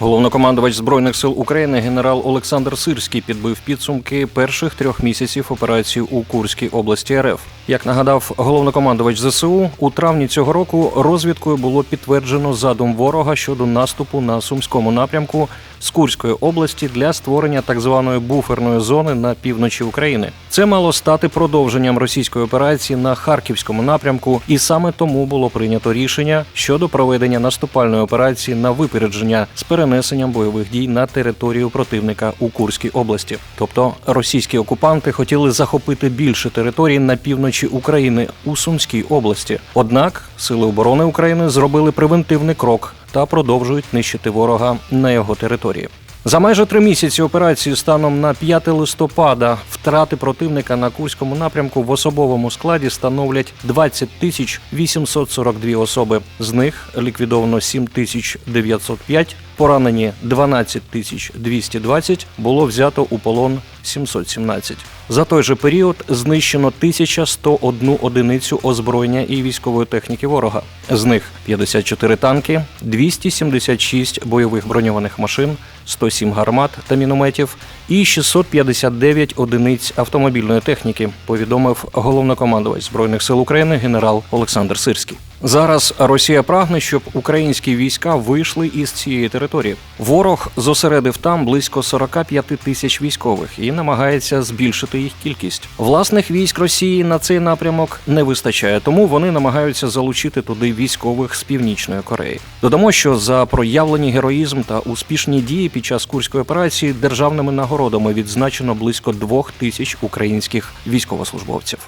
Головнокомандувач збройних сил України генерал Олександр Сирський підбив підсумки перших трьох місяців операції у Курській області РФ. Як нагадав головнокомандувач ЗСУ, у травні цього року розвідкою було підтверджено задум ворога щодо наступу на сумському напрямку з Курської області для створення так званої буферної зони на півночі України. Це мало стати продовженням російської операції на харківському напрямку, і саме тому було прийнято рішення щодо проведення наступальної операції на випередження з перенесенням бойових дій на територію противника у Курській області. Тобто російські окупанти хотіли захопити більше територій на півночі України у Сумській області. Однак сили оборони України зробили превентивний крок та продовжують нищити ворога на його території. За майже три місяці операції станом на 5 листопада втрати противника на Курському напрямку в особовому складі становлять 20 тисяч 842 особи. З них ліквідовано 7 тисяч 905, поранені 12 тисяч 220, було взято у полон 717. За той же період знищено 1101 одиницю озброєння і військової техніки ворога. З них 54 танки, 276 бойових броньованих машин, 107 гармат та мінометів і 659 одиниць автомобільної техніки, повідомив головнокомандувач збройних сил України генерал Олександр Сирський. Зараз Росія прагне, щоб українські війська вийшли із цієї території. Ворог зосередив там близько 45 тисяч військових і намагається збільшити їх кількість. Власних військ Росії на цей напрямок не вистачає, тому вони намагаються залучити туди військових з північної Кореї. Додамо, що за проявлені героїзм та успішні дії під час курської операції державними нагородами відзначено близько двох тисяч українських військовослужбовців.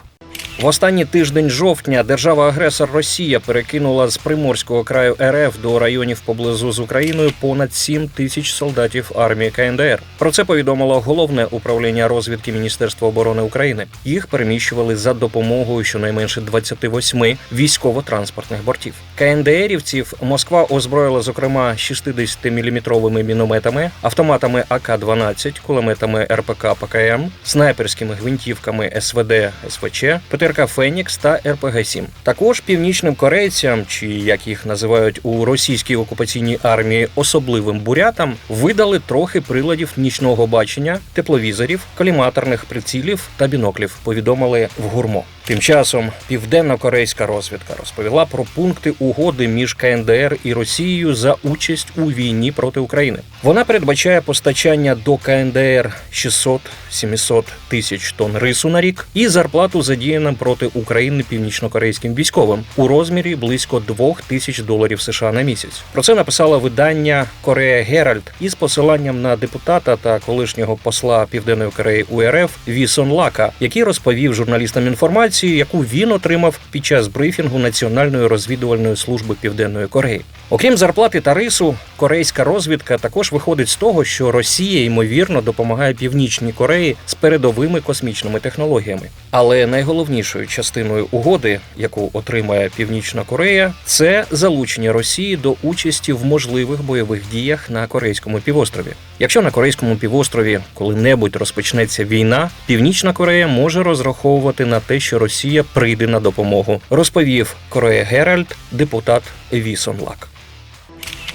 В останній тиждень жовтня держава-агресор Росія перекинула з приморського краю РФ до районів поблизу з Україною понад 7 тисяч солдатів армії КНДР. Про це повідомило головне управління розвідки Міністерства оборони України. Їх переміщували за допомогою щонайменше 28 військово-транспортних бортів. КНДРівців Москва озброїла зокрема 60-мм мінометами, автоматами АК-12, кулеметами РПК ПКМ, снайперськими гвинтівками СВД СВЧ, ПТРК Фенікс та РПГ-7. Також північним корейцям, чи як їх називають у російській окупаційній армії, особливим бурятам, видали трохи приладів нічного бачення, тепловізорів, коліматорних прицілів та біноклів. Повідомили в гурмо. Тим часом південно-корейська розвідка розповіла про пункти угоди між КНДР і Росією за участь у війні проти України. Вона передбачає постачання до КНДР 600-700 тисяч тонн рису на рік і зарплату задіяним проти України північно-корейським військовим у розмірі близько 2 тисяч доларів США на місяць. Про це написало видання Корея Геральд із посиланням на депутата та колишнього посла Південної Кореї у РФ Вісон Лака, який розповів журналістам інформацію, яку він отримав під час брифінгу Національної розвідувальної служби Південної Кореї. Окрім зарплати та рису, корейська розвідка також виходить з того, що Росія ймовірно допомагає Північній Кореї з передовими космічними технологіями. Але найголовнішою частиною угоди, яку отримає Північна Корея, це залучення Росії до участі в можливих бойових діях на Корейському півострові. Якщо на Корейському півострові коли-небудь розпочнеться війна, Північна Корея може розраховувати на те, що Росія прийде на допомогу, розповів Корея Геральд, депутат Вісон Лак.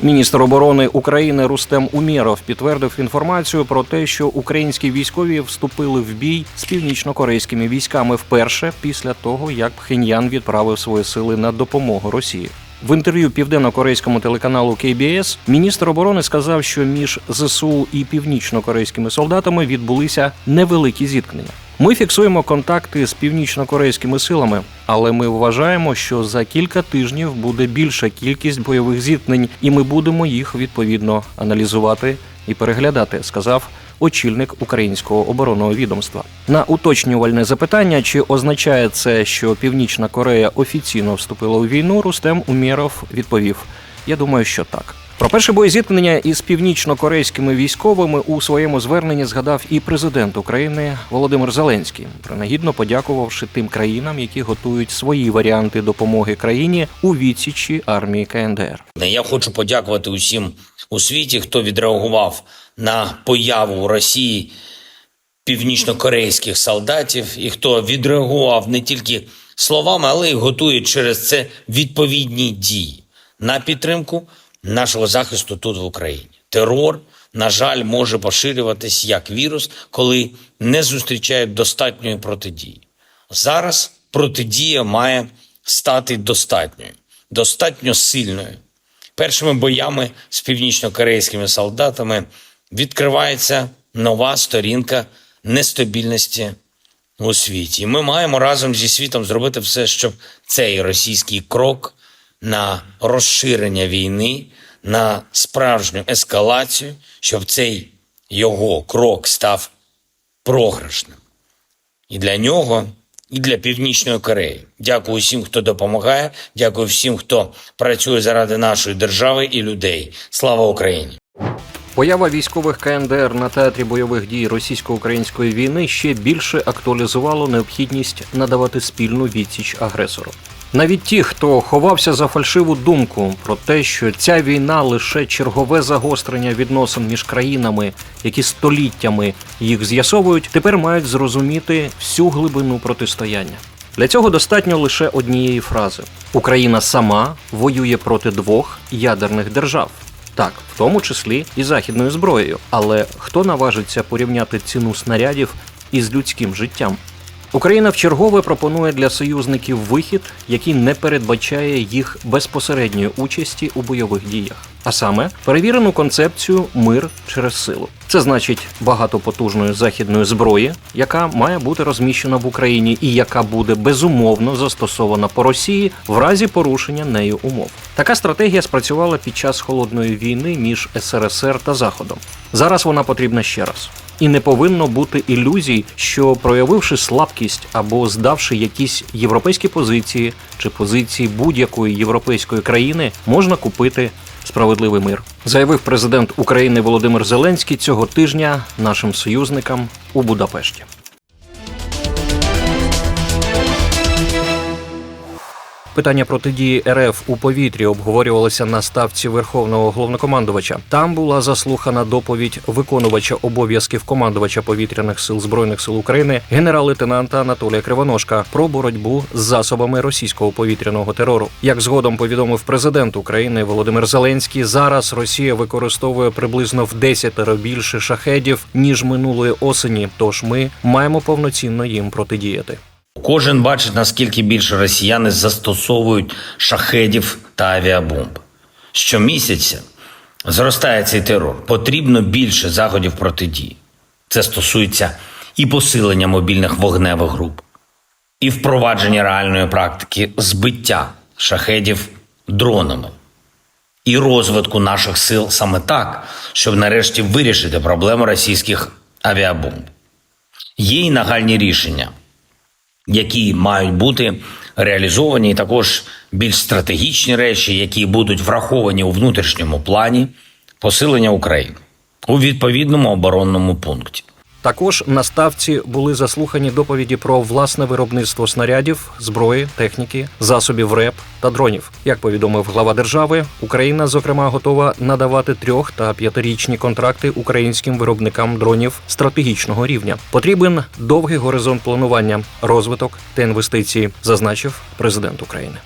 Міністр оборони України Рустем Умєров підтвердив інформацію про те, що українські військові вступили в бій з північно-корейськими військами вперше після того, як Пхеньян відправив свої сили на допомогу Росії. В інтерв'ю південно-корейському телеканалу KBS міністр оборони сказав, що між ЗСУ і північно-корейськими солдатами відбулися невеликі зіткнення. Ми фіксуємо контакти з північно-корейськими силами, але ми вважаємо, що за кілька тижнів буде більша кількість бойових зіткнень, і ми будемо їх відповідно аналізувати і переглядати, сказав очільник українського оборонного відомства. На уточнювальне запитання, чи означає це, що Північна Корея офіційно вступила у війну, Рустем Умєров відповів: Я думаю, що так. Про перше боєзіткнення із північно-корейськими військовими у своєму зверненні згадав і президент України Володимир Зеленський, принагідно подякувавши тим країнам, які готують свої варіанти допомоги країні у відсічі армії КНДР. Я хочу подякувати усім у світі, хто відреагував на появу у Росії північно-корейських солдатів, і хто відреагував не тільки словами, але й готує через це відповідні дії на підтримку нашого захисту тут в Україні. Терор, на жаль, може поширюватись як вірус, коли не зустрічають достатньої протидії. Зараз протидія має стати достатньою, достатньо сильною. Першими боями з північно-корейськими солдатами відкривається нова сторінка нестабільності у світі. І ми маємо разом зі світом зробити все, щоб цей російський крок на розширення війни, на справжню ескалацію, щоб цей його крок став програшним. І для нього, і для Північної Кореї. Дякую всім, хто допомагає. Дякую всім, хто працює заради нашої держави і людей. Слава Україні! Поява військових КНДР на театрі бойових дій російсько-української війни ще більше актуалізувало необхідність надавати спільну відсіч агресору. Навіть ті, хто ховався за фальшиву думку про те, що ця війна лише чергове загострення відносин між країнами, які століттями їх з'ясовують, тепер мають зрозуміти всю глибину протистояння. Для цього достатньо лише однієї фрази: Україна сама воює проти двох ядерних держав. Так, в тому числі і західною зброєю. Але хто наважиться порівняти ціну снарядів із людським життям? Україна вчергове пропонує для союзників вихід, який не передбачає їх безпосередньої участі у бойових діях, а саме перевірену концепцію мир через силу. Це значить багато потужної західної зброї, яка має бути розміщена в Україні і яка буде безумовно застосована по Росії в разі порушення нею умов. Така стратегія спрацювала під час холодної війни між СРСР та Заходом. Зараз вона потрібна ще раз. І не повинно бути ілюзій, що проявивши слабкість або здавши якісь європейські позиції чи позиції будь-якої європейської країни, можна купити справедливий мир, заявив президент України Володимир Зеленський цього тижня нашим союзникам у Будапешті. Питання протидії РФ у повітрі обговорювалося на ставці верховного головнокомандувача. Там була заслухана доповідь виконувача обов'язків командувача повітряних сил збройних сил України генерал-лейтенанта Анатолія Кривоножка про боротьбу з засобами російського повітряного терору. Як згодом повідомив президент України Володимир Зеленський, зараз Росія використовує приблизно в десятеро більше шахедів ніж минулої осені. Тож ми маємо повноцінно їм протидіяти. Кожен бачить, наскільки більше росіяни застосовують шахедів та авіабомб. Щомісяця зростає цей терор. Потрібно більше заходів протидії. Це стосується і посилення мобільних вогневих груп, і впровадження реальної практики збиття шахедів дронами, і розвитку наших сил саме так, щоб нарешті вирішити проблему російських авіабомб. Є й нагальні рішення які мають бути реалізовані, і також більш стратегічні речі, які будуть враховані у внутрішньому плані посилення України у відповідному оборонному пункті. Також на ставці були заслухані доповіді про власне виробництво снарядів, зброї, техніки, засобів РЕП та дронів. Як повідомив глава держави, Україна, зокрема, готова надавати трьох та п'ятирічні контракти українським виробникам дронів стратегічного рівня. Потрібен довгий горизонт планування, розвиток та інвестиції, зазначив президент України.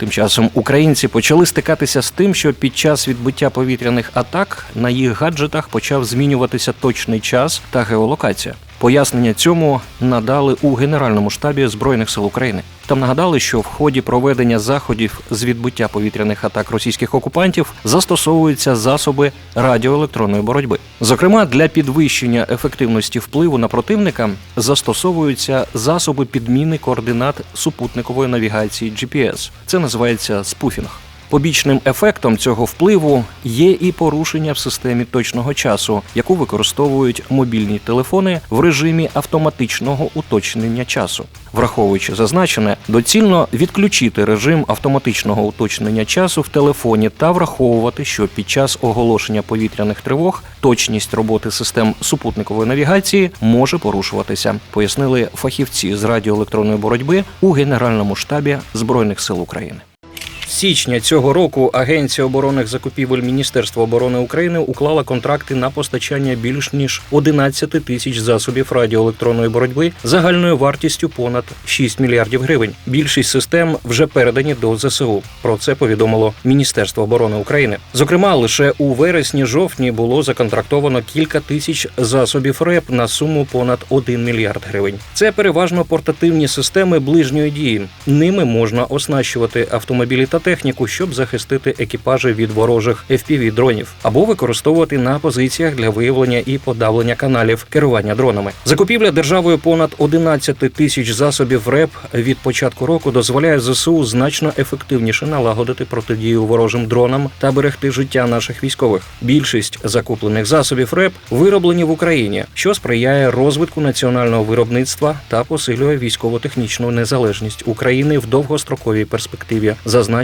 Тим часом українці почали стикатися з тим, що під час відбиття повітряних атак на їх гаджетах почав змінюватися точний час та геолокація. Пояснення цьому надали у Генеральному штабі Збройних сил України. Там нагадали, що в ході проведення заходів з відбиття повітряних атак російських окупантів застосовуються засоби радіоелектронної боротьби. Зокрема, для підвищення ефективності впливу на противника застосовуються засоби підміни координат супутникової навігації GPS. Це називається спуфінг. Побічним ефектом цього впливу є і порушення в системі точного часу, яку використовують мобільні телефони в режимі автоматичного уточнення часу. Враховуючи зазначене, доцільно відключити режим автоматичного уточнення часу в телефоні та враховувати, що під час оголошення повітряних тривог точність роботи систем супутникової навігації може порушуватися, пояснили фахівці з радіоелектронної боротьби у Генеральному штабі Збройних сил України. Січня цього року Агенція оборонних закупівель Міністерства оборони України уклала контракти на постачання більш ніж 11 тисяч засобів радіоелектронної боротьби загальною вартістю понад 6 мільярдів гривень. Більшість систем вже передані до ЗСУ. Про це повідомило Міністерство оборони України. Зокрема, лише у вересні-жовтні було законтрактовано кілька тисяч засобів РЕП на суму понад 1 мільярд гривень. Це переважно портативні системи ближньої дії. Ними можна оснащувати автомобілі та техніку, щоб захистити екіпажі від ворожих fpv дронів або використовувати на позиціях для виявлення і подавлення каналів керування дронами. Закупівля державою понад 11 тисяч засобів РЕП від початку року дозволяє ЗСУ значно ефективніше налагодити протидію ворожим дронам та берегти життя наших військових. Більшість закуплених засобів РЕП вироблені в Україні, що сприяє розвитку національного виробництва та посилює військово-технічну незалежність України в довгостроковій перспективі,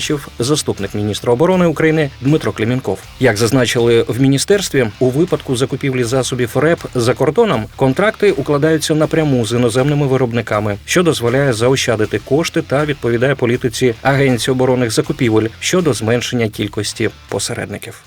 зазначив заступник міністра оборони України Дмитро Клімінков. Як зазначили в міністерстві, у випадку закупівлі засобів РЕП за кордоном контракти укладаються напряму з іноземними виробниками, що дозволяє заощадити кошти та відповідає політиці Агенції оборонних закупівель щодо зменшення кількості посередників.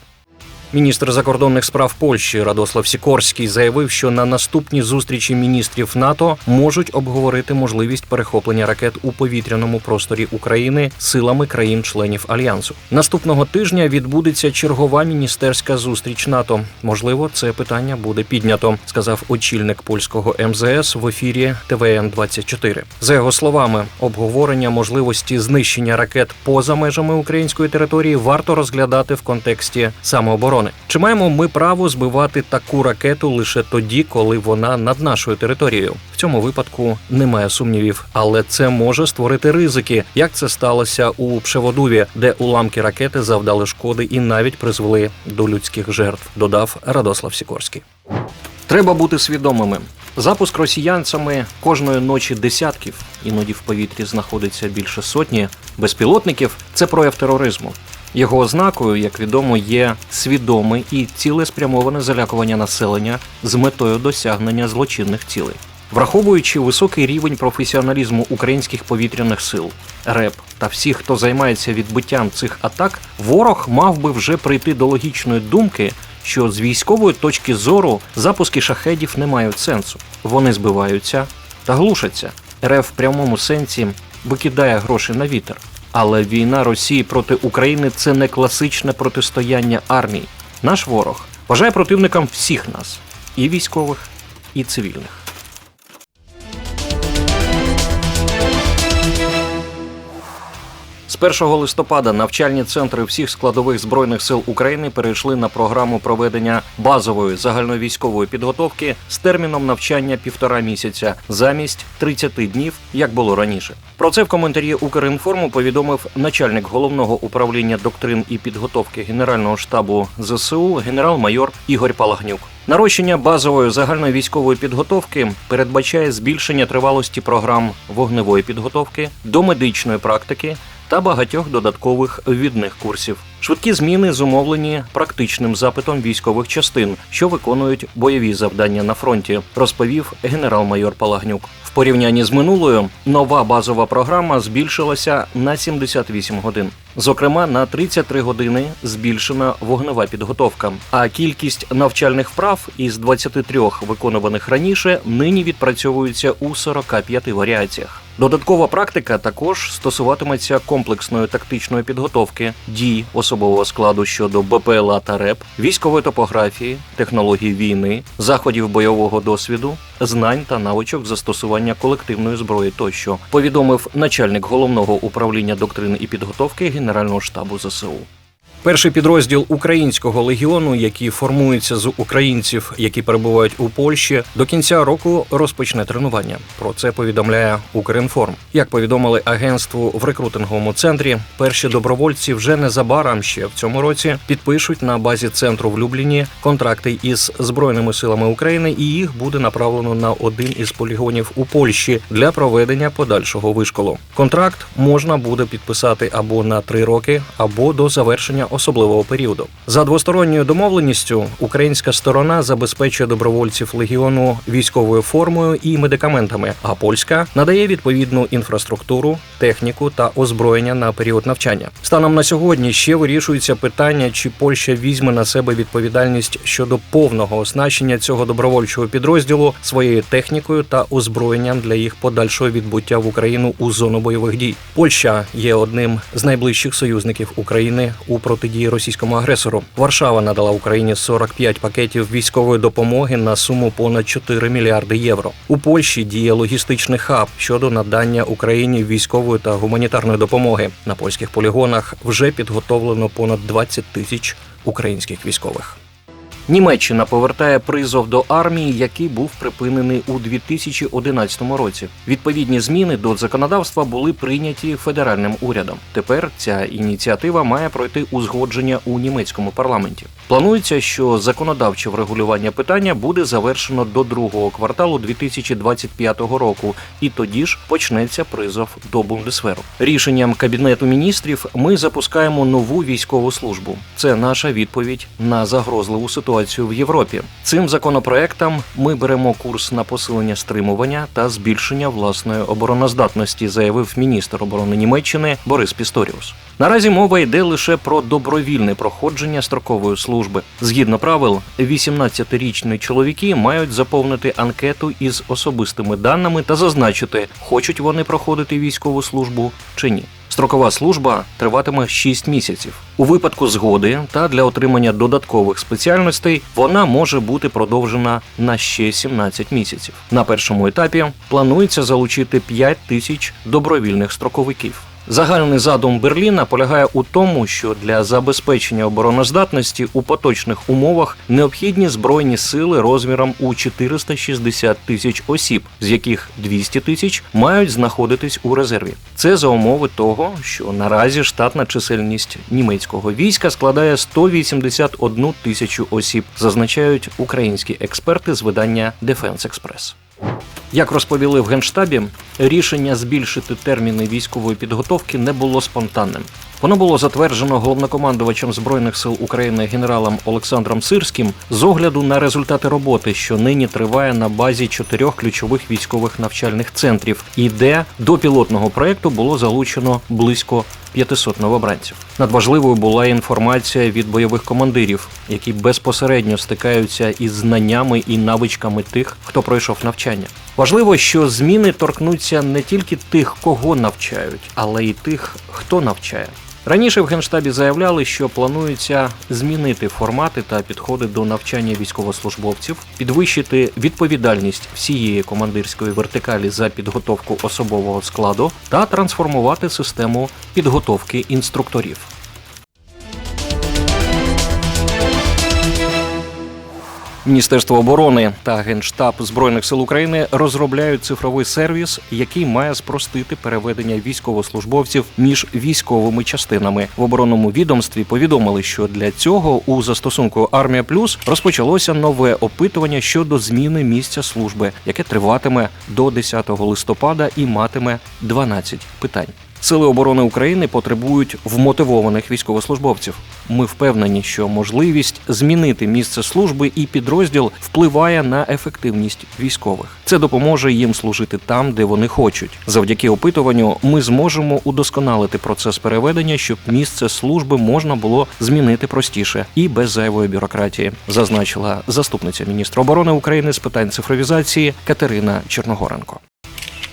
Міністр закордонних справ Польщі Радослав Сікорський заявив, що на наступній зустрічі міністрів НАТО можуть обговорити можливість перехоплення ракет у повітряному просторі України силами країн-членів альянсу. Наступного тижня відбудеться чергова міністерська зустріч НАТО. Можливо, це питання буде піднято, сказав очільник польського МЗС в ефірі ТВН 24 За його словами, обговорення можливості знищення ракет поза межами української території варто розглядати в контексті самооборони. Чи маємо ми право збивати таку ракету лише тоді, коли вона над нашою територією? В цьому випадку немає сумнівів, але це може створити ризики, як це сталося у Пшеводуві, де уламки ракети завдали шкоди і навіть призвели до людських жертв. Додав Радослав Сікорський. Треба бути свідомими. Запуск росіянцями кожної ночі десятків, іноді в повітрі знаходиться більше сотні безпілотників. Це прояв тероризму. Його ознакою, як відомо, є свідоме і цілеспрямоване залякування населення з метою досягнення злочинних цілей. Враховуючи високий рівень професіоналізму українських повітряних сил, РЕП та всіх, хто займається відбиттям цих атак, ворог мав би вже прийти до логічної думки, що з військової точки зору запуски шахедів не мають сенсу. Вони збиваються та глушаться. РФ в прямому сенсі викидає гроші на вітер. Але війна Росії проти України це не класичне протистояння армій. Наш ворог вважає противником всіх нас і військових, і цивільних. З 1 листопада навчальні центри всіх складових збройних сил України перейшли на програму проведення базової загальновійськової підготовки з терміном навчання півтора місяця замість 30 днів, як було раніше. Про це в коментарі Укрінформу повідомив начальник головного управління доктрин і підготовки Генерального штабу ЗСУ генерал-майор Ігор Палагнюк. Нарощення базової загальної військової підготовки передбачає збільшення тривалості програм вогневої підготовки до медичної практики та багатьох додаткових відних курсів. Швидкі зміни зумовлені практичним запитом військових частин, що виконують бойові завдання на фронті, розповів генерал-майор Палагнюк. В порівнянні з минулою нова базова програма збільшилася на 78 годин. Зокрема, на 33 години збільшена вогнева підготовка. А кількість навчальних вправ із 23 виконуваних раніше нині відпрацьовується у 45 варіаціях. Додаткова практика також стосуватиметься комплексної тактичної підготовки, дій особового складу щодо БПЛА та РЕП, військової топографії, технологій війни, заходів бойового досвіду, знань та навичок застосування колективної зброї тощо, повідомив начальник головного управління доктрини і підготовки Генерального штабу ЗСУ. Перший підрозділ українського легіону, який формується з українців, які перебувають у Польщі, до кінця року розпочне тренування. Про це повідомляє Укрінформ. Як повідомили агентству в рекрутинговому центрі, перші добровольці вже незабаром ще в цьому році підпишуть на базі центру в Любліні контракти із збройними силами України, і їх буде направлено на один із полігонів у Польщі для проведення подальшого вишколу. Контракт можна буде підписати або на три роки, або до завершення особливого періоду. За двосторонньою домовленістю українська сторона забезпечує добровольців легіону військовою формою і медикаментами, а польська надає відповідну інфраструктуру, техніку та озброєння на період навчання. Станом на сьогодні ще вирішується питання, чи Польща візьме на себе відповідальність щодо повного оснащення цього добровольчого підрозділу своєю технікою та озброєнням для їх подальшого відбуття в Україну у зону бойових дій. Польща є одним з найближчих союзників України у протидії російському агресору. Варшава надала Україні 45 пакетів військової допомоги на суму понад 4 мільярди євро. У Польщі діє логістичний хаб щодо надання Україні військової та гуманітарної допомоги. На польських полігонах вже підготовлено понад 20 тисяч українських військових. Німеччина повертає призов до армії, який був припинений у 2011 році. Відповідні зміни до законодавства були прийняті федеральним урядом. Тепер ця ініціатива має пройти узгодження у німецькому парламенті. Планується, що законодавче врегулювання питання буде завершено до другого кварталу 2025 року, і тоді ж почнеться призов до бундесверу. Рішенням кабінету міністрів ми запускаємо нову військову службу. Це наша відповідь на загрозливу ситуацію в Європі. Цим законопроектом ми беремо курс на посилення стримування та збільшення власної обороноздатності, заявив міністр оборони Німеччини Борис Пісторіус. Наразі мова йде лише про добровільне проходження строкової служби. Згідно правил, 18-річні чоловіки мають заповнити анкету із особистими даними та зазначити, хочуть вони проходити військову службу чи ні. Строкова служба триватиме 6 місяців. У випадку згоди та для отримання додаткових спеціальностей вона може бути продовжена на ще 17 місяців. На першому етапі планується залучити 5 тисяч добровільних строковиків. Загальний задум Берліна полягає у тому, що для забезпечення обороноздатності у поточних умовах необхідні збройні сили розміром у 460 тисяч осіб, з яких 200 тисяч мають знаходитись у резерві. Це за умови того, що наразі штатна чисельність німецького війська складає 181 тисячу осіб, зазначають українські експерти з видання Defense Express. Як розповіли в Генштабі, рішення збільшити терміни військової підготовки не було спонтанним. Воно було затверджено головнокомандувачем збройних сил України генералом Олександром Сирським з огляду на результати роботи, що нині триває на базі чотирьох ключових військових навчальних центрів, і де до пілотного проекту було залучено близько 500 новобранців. Надважливою була інформація від бойових командирів, які безпосередньо стикаються із знаннями і навичками тих, хто пройшов навчання. Важливо, що зміни торкнуться не тільки тих, кого навчають, але й тих, хто навчає. Раніше в генштабі заявляли, що планується змінити формати та підходи до навчання військовослужбовців, підвищити відповідальність всієї командирської вертикалі за підготовку особового складу та трансформувати систему підготовки інструкторів. Міністерство оборони та Генштаб Збройних сил України розробляють цифровий сервіс, який має спростити переведення військовослужбовців між військовими частинами. В оборонному відомстві повідомили, що для цього у застосунку Армія Плюс розпочалося нове опитування щодо зміни місця служби, яке триватиме до 10 листопада і матиме 12 питань. Сили оборони України потребують вмотивованих військовослужбовців. Ми впевнені, що можливість змінити місце служби і підрозділ впливає на ефективність військових. Це допоможе їм служити там, де вони хочуть. Завдяки опитуванню ми зможемо удосконалити процес переведення, щоб місце служби можна було змінити простіше і без зайвої бюрократії, зазначила заступниця міністра оборони України з питань цифровізації Катерина Черногоренко.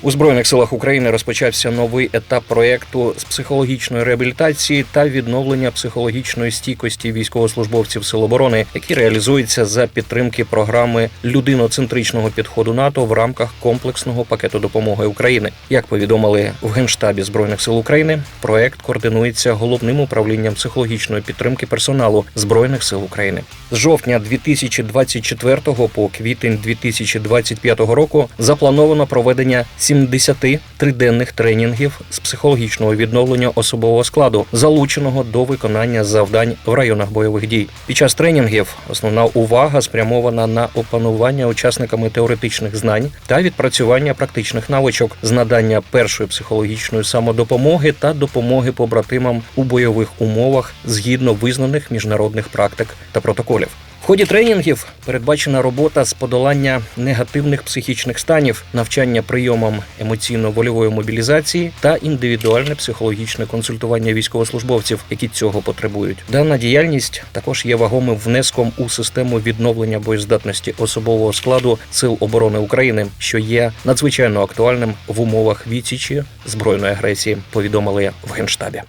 У збройних силах України розпочався новий етап проєкту з психологічної реабілітації та відновлення психологічної стійкості військовослужбовців Сил оборони, який реалізується за підтримки програми людиноцентричного підходу НАТО в рамках комплексного пакету допомоги України. Як повідомили в генштабі збройних сил України, проект координується головним управлінням психологічної підтримки персоналу збройних сил України. З жовтня 2024 по квітень 2025 року заплановано проведення 70 триденних тренінгів з психологічного відновлення особового складу, залученого до виконання завдань в районах бойових дій. Під час тренінгів основна увага спрямована на опанування учасниками теоретичних знань та відпрацювання практичних навичок з надання першої психологічної самодопомоги та допомоги побратимам у бойових умовах згідно визнаних міжнародних практик та протоколів. Ході тренінгів передбачена робота з подолання негативних психічних станів, навчання прийомам емоційно-вольової мобілізації та індивідуальне психологічне консультування військовослужбовців, які цього потребують. Дана діяльність також є вагомим внеском у систему відновлення боєздатності особового складу Сил оборони України, що є надзвичайно актуальним в умовах відсічі збройної агресії. Повідомили в генштабі.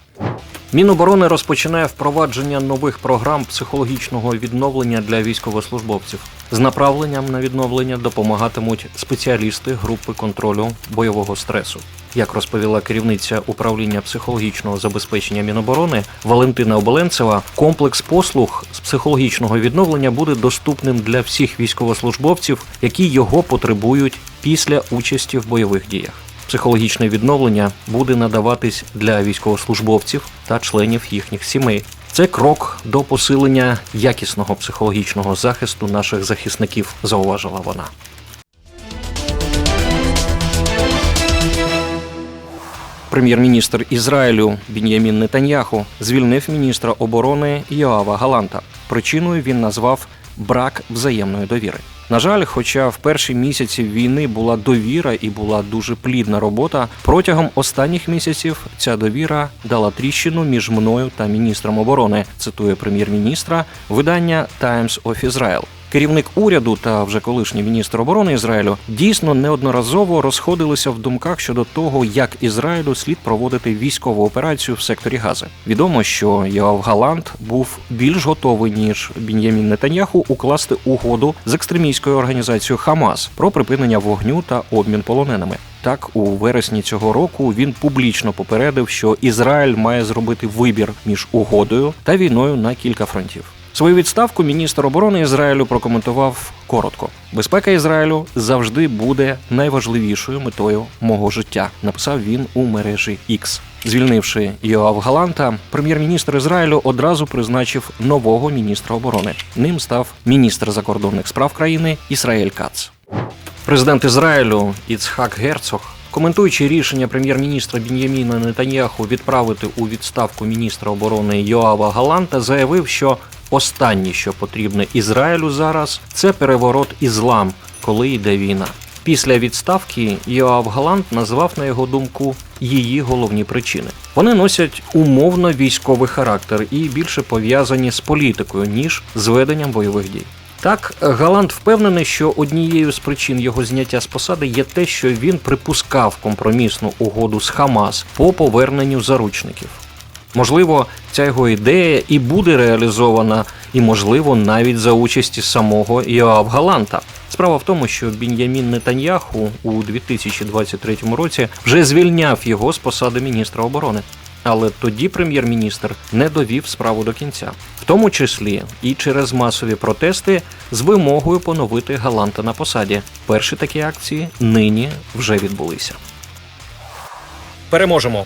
Міноборони розпочинає впровадження нових програм психологічного відновлення для військовослужбовців. З направленням на відновлення допомагатимуть спеціалісти групи контролю бойового стресу. Як розповіла керівниця управління психологічного забезпечення Міноборони Валентина Оболенцева, комплекс послуг з психологічного відновлення буде доступним для всіх військовослужбовців, які його потребують після участі в бойових діях. Психологічне відновлення буде надаватись для військовослужбовців та членів їхніх сімей. Це крок до посилення якісного психологічного захисту наших захисників, зауважила вона. Прем'єр-міністр Ізраїлю Бін'ямін Нетаньяху звільнив міністра оборони Йоава Галанта. Причиною він назвав брак взаємної довіри. На жаль, хоча в перші місяці війни була довіра і була дуже плідна робота, протягом останніх місяців ця довіра дала тріщину між мною та міністром оборони. Цитує прем'єр-міністра видання Times of Israel. Керівник уряду та вже колишній міністр оборони Ізраїлю дійсно неодноразово розходилися в думках щодо того, як Ізраїлю слід проводити військову операцію в секторі Гази. Відомо, що Йоав Галант був більш готовий ніж Бін'ямін Нетаньяху укласти угоду з екстремістською організацією Хамас про припинення вогню та обмін полоненими. Так, у вересні цього року він публічно попередив, що Ізраїль має зробити вибір між угодою та війною на кілька фронтів. Свою відставку міністр оборони Ізраїлю прокоментував коротко: безпека Ізраїлю завжди буде найважливішою метою мого життя. Написав він у мережі X. Звільнивши Йоав Галанта, прем'єр-міністр Ізраїлю одразу призначив нового міністра оборони. Ним став міністр закордонних справ країни Ісраїль Кац. Президент Ізраїлю Іцхак Герцог, коментуючи рішення прем'єр-міністра Бін'яміна Нетаньяху відправити у відставку міністра оборони Йоава Галанта, заявив, що останнє, що потрібне Ізраїлю зараз, це переворот іслам, коли йде війна. Після відставки Йоав Галант назвав, на його думку, її головні причини. Вони носять умовно військовий характер і більше пов'язані з політикою, ніж з веденням бойових дій. Так, Галант впевнений, що однією з причин його зняття з посади є те, що він припускав компромісну угоду з Хамас по поверненню заручників. Можливо, ця його ідея і буде реалізована, і можливо навіть за участі самого Йоав Галанта. Справа в тому, що Бін'ямін Нетаньяху у 2023 році вже звільняв його з посади міністра оборони. Але тоді прем'єр-міністр не довів справу до кінця, в тому числі і через масові протести з вимогою поновити Галанта на посаді. Перші такі акції нині вже відбулися. Переможемо.